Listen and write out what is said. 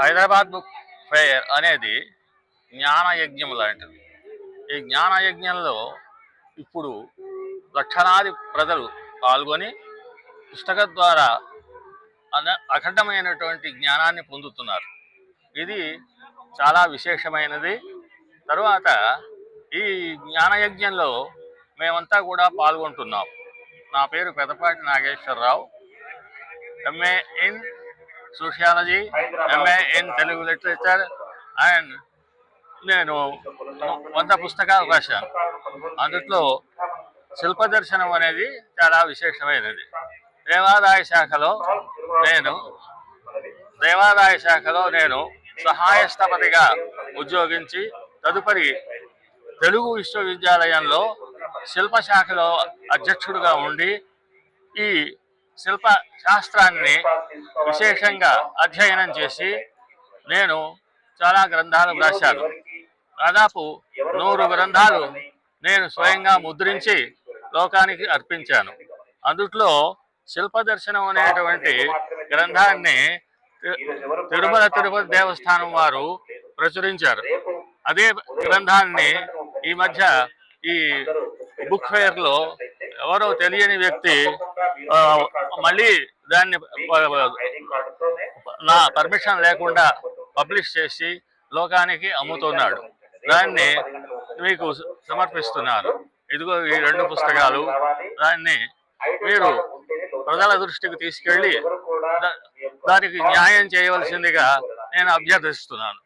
Hyderabad book fair అనేది జ్ఞాన యజ్ఞం లాంటిది. ఈ జ్ఞాన యజ్ఞంలో ఇప్పుడు లక్షలాది ప్రజలు పాల్గొని పుస్తక ద్వారా అన అఖండమైనటువంటి జ్ఞానాన్ని పొందుతున్నారు. ఇది చాలా విశేషమైనది. తరువాత ఈ జ్ఞానయజ్ఞంలో మేమంతా కూడా పాల్గొంటున్నాం. నా పేరు Pedapati Nageswara Rao. MA in sociology MA in Telugu literature and నేను వంద పుస్తకాలు రాశాను. అందులో శిల్పదర్శనం అనేది చాలా విశేషమైనది. దేవాదాయ శాఖలో నేను దేవాదాయ శాఖలో నేను సహాయ స్థపతిగా ఉద్యోగించి తదుపరి తెలుగు విశ్వవిద్యాలయంలో శిల్పశాఖలో అధ్యక్షుడుగా అధ్యక్షుడిగా ఉండి ఈ శిల్ప శాస్త్రాన్ని విశేషంగా అధ్యయనం చేసి నేను చాలా గ్రంథాలు వ్రాశాను. దాదాపు నూరు గ్రంథాలు నేను స్వయంగా ముద్రించి లోకానికి అర్పించాను. అందుట్లో శిల్ప దర్శనం అనేటువంటి గ్రంథాన్ని తి- తిరుమల తిరుపతి దేవస్థానం వారు ప్రచురించారు. అదే గ్రంథాన్ని ఈ మధ్య ఈ బుక్ ఫెయిర్లో ఎవరో తెలియని వ్యక్తి మళ్ళీ దాన్ని నా పర్మిషన్ లేకుండా పబ్లిష్ చేసి లోకానికి అమ్ముతున్నాడు. దాన్ని మీకు సమర్పిస్తున్నాను ఇదిగో ఈ రెండు పుస్తకాలు. దాన్ని మీరు ప్రజల దృష్టికి తీసుకెళ్ళి దానికి న్యాయం చేయవలసిందిగా నేను అభ్యర్థిస్తున్నాను.